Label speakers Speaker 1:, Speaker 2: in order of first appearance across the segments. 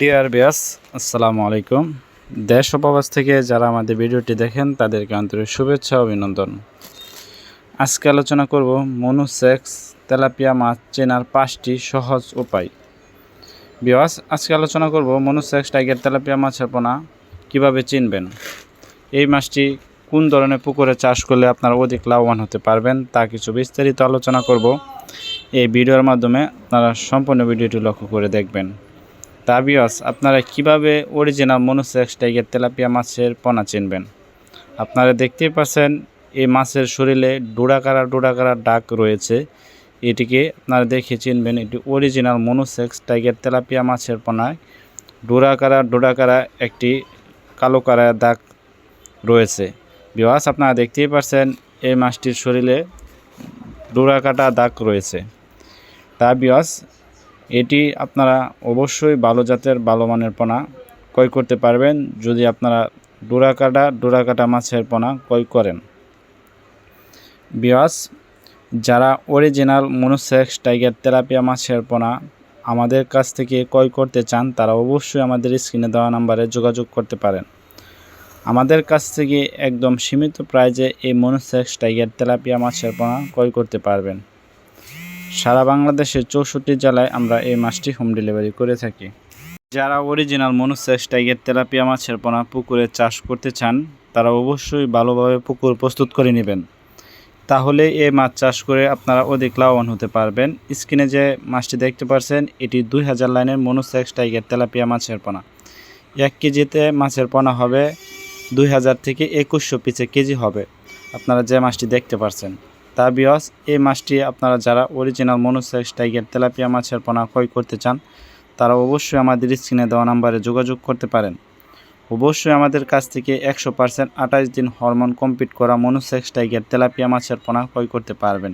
Speaker 1: Deer বিয়াস আসসালামু আলাইকুম। দেশ প্রবাস থেকে যারা আমাদের ভিডিওটি দেখেন, তাদেরকে আন্তরিক শুভেচ্ছা অভিনন্দন। আজকে আলোচনা করব মনুসেক্স তেলাপিয়া মাছ চেনার পাঁচটি সহজ উপায়। বিয়াস আজকে আলোচনা করব মনুসেক্স টাইগার তেলাপিয়া মাছের পোনা কীভাবে চিনবেন। এই মাছটি কোন ধরনের পুকুরে চাষ করলে আপনারা অধিক লাভবান হতে পারবেন, তা কিছু বিস্তারিত আলোচনা করব। এই ভিডিওর মাধ্যমে আপনারা সম্পূর্ণ ভিডিওটি লক্ষ্য করে দেখবেন। তাবিয়াস, আপনারা কীভাবে অরিজিনাল মনুসেক্স টাইগার তেলাপিয়া মাছের পোনা চিনবেন? আপনারা দেখতেই পাচ্ছেন, এই মাছের শরীরে ডোডাকারা ডোডাকারা দাগ রয়েছে। এটিকে আপনারা দেখে চিনবেন, এটি অরিজিনাল মনুসেক্স টাইগার তেলাপিয়া মাছের পোনায়। ডোডাকারা ডোডাকারা একটি কালো কারা দাগ রয়েছে। বিওয়াস, আপনারা দেখতেই পাচ্ছেন, এই মাছটির শরীরে ডোরাকাটা দাগ রয়েছে। তা বিওয়াস এটি আপনারা অবশ্যই ভালো জাতের, ভালো মানের পোনা ক্রয় করতে পারবেন। যদি আপনারা ডোরাকাটা ডোরাকাটা মাছের পোনা ক্রয় করেন। বিয়াস, যারা অরিজিনাল মনোসেক্স টাইগার তেলাপিয়া মাছের পোনা আমাদের কাছ থেকে ক্রয় করতে চান, তারা অবশ্যই আমাদের স্ক্রিনে দেওয়া নাম্বারে যোগাযোগ করতে পারেন। আমাদের কাছ থেকে একদম সীমিত প্রাইজে এই মনোসেক্স টাইগার তেলাপিয়া মাছের পোনা ক্রয় করতে পারবেন। সারা বাংলাদেশের চৌষট্টি জেলায় আমরা এই মাছটি হোম ডেলিভারি করে থাকি। যারা অরিজিনাল মনুসেক্স টাইগের তেলাপিয়া মাছের পোনা পুকুরে চাষ করতে চান, তারা অবশ্যই ভালোভাবে পুকুর প্রস্তুত করে নেবেন। তাহলে এই মাছ চাষ করে আপনারা অধিক লাভবান হতে পারবেন। স্ক্রিনে যে মাছটি দেখতে পাচ্ছেন এটি দুই হাজার লাইনের মনুসেক্স টাইগের তেলাপিয়া মাছের পোনা। এক কেজিতে মাছের পোনা হবে দুই হাজার থেকে একুশশো পিছে কেজি হবে। আপনারা যে মাছটি দেখতে পাচ্ছেন তা বিয়স এই মাছটি আপনারা যারা অরিজিনাল মনুসেক্স টাইগার তেলাপিয়া মাছের পোনা ক্রয় করতে চান, তারা অবশ্যই আমাদের স্ক্রিনে দেওয়া নাম্বারে যোগাযোগ করতে পারেন। অবশ্যই আমাদের কাছ থেকে একশো পার্সেন্ট আঠাশ দিন হরমোন কমপ্লিট করা মনুসেক্স টাইগার তেলাপিয়া মাছের পোনা ক্রয় করতে পারবেন।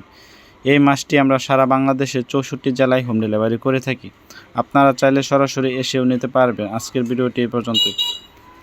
Speaker 1: এই মাছটি আমরা সারা বাংলাদেশের চৌষট্টি জেলায় হোম ডেলিভারি করে থাকি। আপনারা চাইলে সরাসরি এসেও নিতে পারবেন। আজকের ভিডিওটি এই পর্যন্তই।